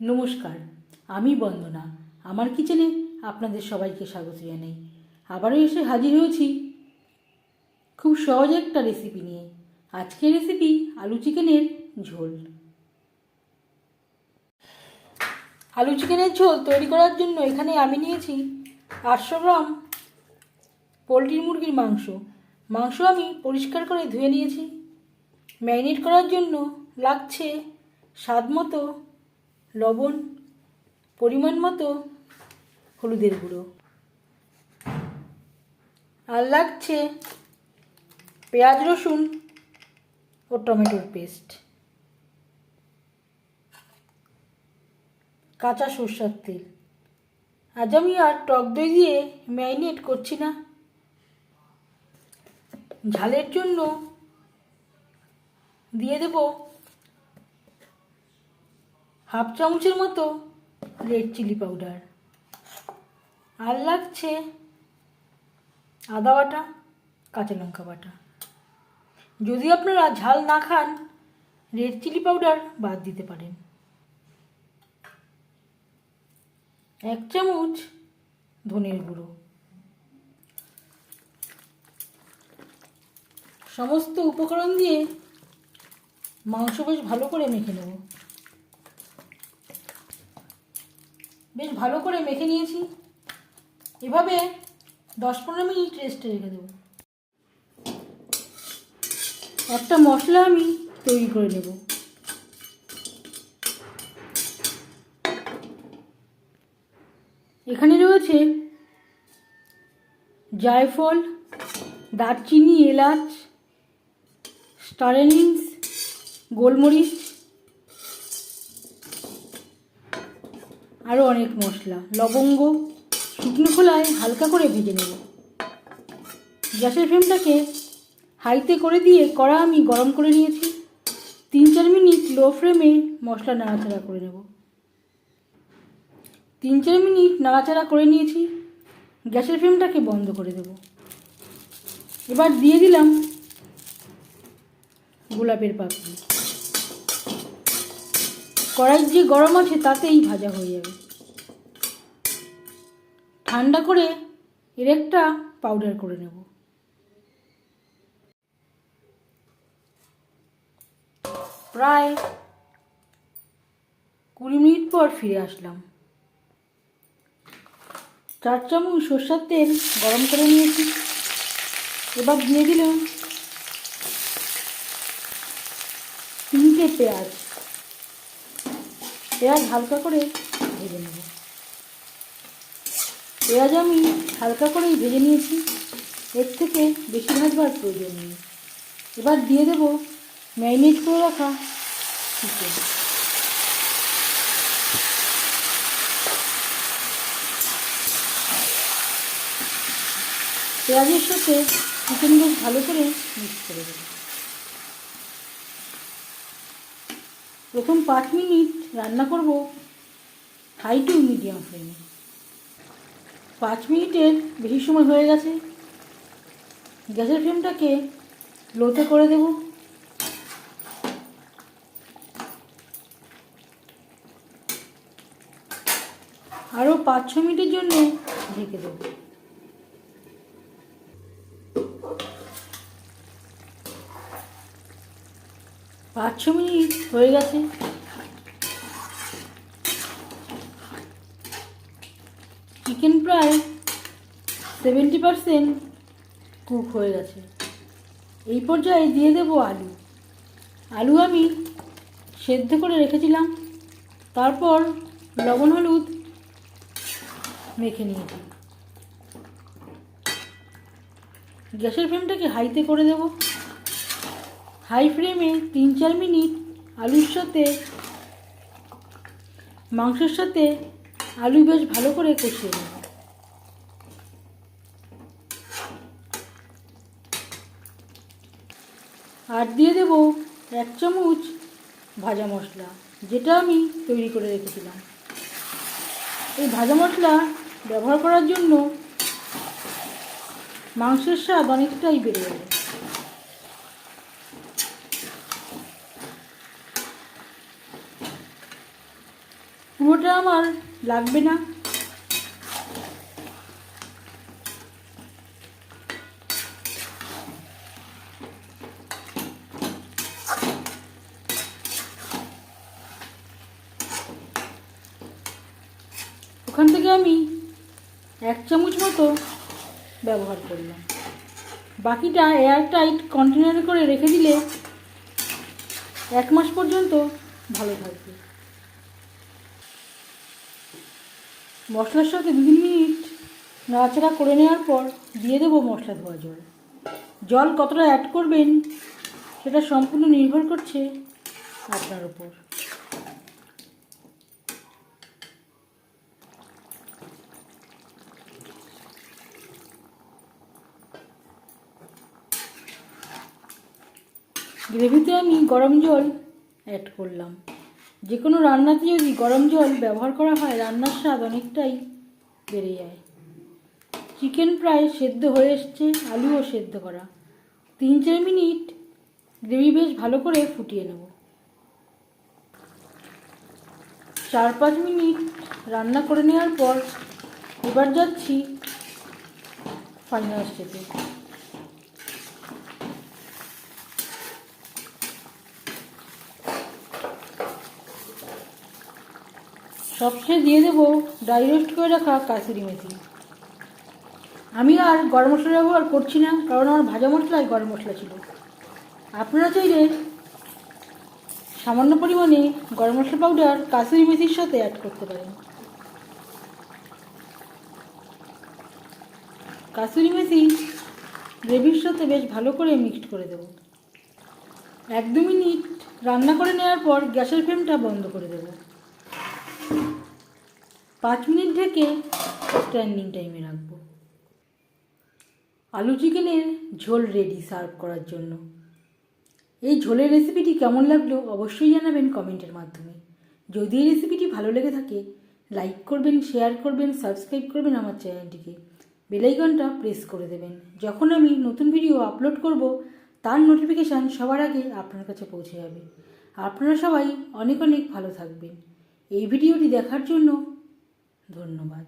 নমস্কার, আমি বন্দনা। আমার কিচেনে আপনাদের সবাইকে স্বাগত জানাই। আবারও এসে হাজির হয়েছি খুব সহজ একটা রেসিপি নিয়ে। আজকের রেসিপি আলু চিকেনের ঝোল। আলু চিকেনের ঝোল তৈরি করার জন্য এখানে আমি নিয়েছি আটশো গ্রাম পোলট্রির মুরগির মাংস। মাংস আমি পরিষ্কার করে ধুয়ে নিয়েছি। ম্যারিনেট করার জন্য লাগছে স্বাদ মতো লবণ পরিমাণ মতো হলুদের গুঁড়ো। আর লাগছে পেঁয়াজ, রসুন ও টমেটোর পেস্ট। কাঁচা সর্ষার তেল। আজ আমি আর টক দই দিয়ে ম্যারিনেট করছি না। ঝালের জন্য দিয়ে দেব হাফ চামচের মতো রেড চিলি পাউডার আর লাগছে আদা বাটা, কাঁচা লঙ্কা বাটা। যদি আপনারা ঝাল না খান রেড চিলি পাউডার বাদ দিতে পারেন। এক চামচ ধনের গুঁড়ো। সমস্ত উপকরণ দিয়ে মাংস বেশ ভালো করে মেখে নেব। বেশ ভালো করে মেখে নিয়েছি। এভাবে দশ পনেরো মিনিট রেস্টে রেখে দেবো। একটা মশলা আমি তৈরি করে নেব। এখানে রয়েছে জায়ফল, দারচিনি, এলাচ স্টারেনিংস গোলমরিচ আরও অনেক মশলা, লবঙ্গ, শুকনো খোলায় হালকা করে ভেজে নেব। গ্যাসের ফ্লেমটাকে হাইতে করে দিয়ে কড়া আমি গরম করে নিয়েছি। তিন চার মিনিট লো ফ্লেমে মশলা নাড়াচাড়া করে নেব। তিন চার মিনিট নাড়াচাড়া করে নিয়েছি। গ্যাসের ফ্লেমটাকে বন্ধ করে দেব। এবার দিয়ে দিলাম গোলাপের পাপড়ি। কড়াই যে গরম আছে তাতেই ভাজা হয়ে যাবে। ঠান্ডা করে এর একটা পাউডার করে নেব। প্রায় কুড়ি মিনিট পর ফিরে আসলাম। চার চামচ সর্ষার তেল গরম করে নিয়েছি। এবার দিয়ে দিলাম তিনটে পেঁয়াজ। পেঁয়াজ হালকা করে ভেজে নেব। পেঁয়াজ আমি হালকা করেই ভেজে নিয়েছি। এর থেকে বেশি ভাজবার প্রয়োজন নেই। এবার দিয়ে দেব ম্যারিনেট করে রাখা চিকেন। পেঁয়াজের সাথে চিকেন বেশ ভালো করে মিক্স করে দেবো। প্রথম পাঁচ মিনিট রান্না করব হাই টু মিডিয়াম ফ্লেমে। পাঁচ মিনিটের বেশি সময় হয়ে গেছে। গ্যাসের ফ্লেমটাকে লোতে করে দেব। আরও পাঁচ ছ মিনিটের জন্য ঢেকে দেবো। পাঁচ ছ মিনিট হয়ে গেছে। চিকেন প্রায় সেভেন্টি পারসেন্ট কুক হয়ে গেছে। এই পর্যায়ে দিয়ে দেবো আলু। আলু আমি সেদ্ধ করে রেখেছিলাম। তারপর লবণ, হলুদ মেখে নিয়েছি। গ্যাসের ফ্লেমটাকে হাইতে করে দেবো। হাই ফ্লেমে তিন চার মিনিট আলুর সাথে, মাংসের সাথে আলু বেশ ভালো করে কষিয়ে নেব। আর দিয়ে দেব এক চামচ ভাজা মশলা, যেটা আমি তৈরি করে রেখেছিলাম। এই ভাজা মশলা ব্যবহার করার জন্য মাংসের স্বাদ অনেকটাই বেড়ে যাবে পুরোটা আমার লাগবে না। ওখান থেকে আমি এক চামচ মতো ব্যবহার করলাম। বাকিটা এয়ার টাইট কন্টেনারে করে রেখে দিলে এক মাস পর্যন্ত ভালো থাকবে। মশলার সাথে দু তিন মিনিট নাড়াচাড়া করে নেওয়ার পর দিয়ে দেবো মশলা ধোয়া জল। জল কতটা অ্যাড করবেন সেটা সম্পূর্ণ নির্ভর করছে আপনার উপর। গ্রেভিতে আমি গরম জল অ্যাড করলাম। যে কোনো রান্নাতে যদি গরম জল ব্যবহার করা হয়, রান্নার স্বাদ অনেকটাই বেড়ে যায়। চিকেন প্রায় সেদ্ধ হয়ে এসছে, আলুও সেদ্ধ করা। তিন চার মিনিট গ্রেভি বেশ ভালো করে ফুটিয়ে নেব। চার পাঁচ মিনিট রান্না করে নেওয়ার পর এবার যাচ্ছি ফাইনাল স্টেপে সবশেষে দিয়ে দেবো ড্রাই রোস্ট করে রাখা কাসুরি মেথি। আমি আর গরম মশলা ব্যবহার করছি না, কারণ আমার ভাজা মশলায় গরম মশলা ছিল। আপনারা চাইলে সামান্য পরিমাণে গরম মশলা পাউডার কাসুরি মেথির সাথে অ্যাড করতে পারেন। কাসুরি মেথি গ্রেভির সাথে বেশ ভালো করে মিক্সড করে দেবো। এক দু মিনিট রান্না করে নেওয়ার পর গ্যাসের ফ্লেমটা বন্ধ করে দেবো। পাঁচ মিনিট ঢেকে স্ট্যান্ডিং টাইমে রাখব। আলু চিকেনের ঝোল রেডি সার্ভ করার জন্য। এই ঝোলের রেসিপিটি কেমন লাগল অবশ্যই জানাবেন কমেন্টের মাধ্যমে। যদি এই রেসিপিটি ভালো লেগে থাকে লাইক করবেন শেয়ার করবেন সাবস্ক্রাইব করবেন আমার চ্যানেলটিকে বেলাইকনটা প্রেস করে দেবেন। যখন আমি নতুন ভিডিও আপলোড করব, তার নোটিফিকেশান সবার আগে আপনার কাছে পৌঁছে যাবে। আপনারা সবাই অনেক অনেক ভালো থাকবেন। এই ভিডিওটি দেখার জন্য ধন্যবাদ।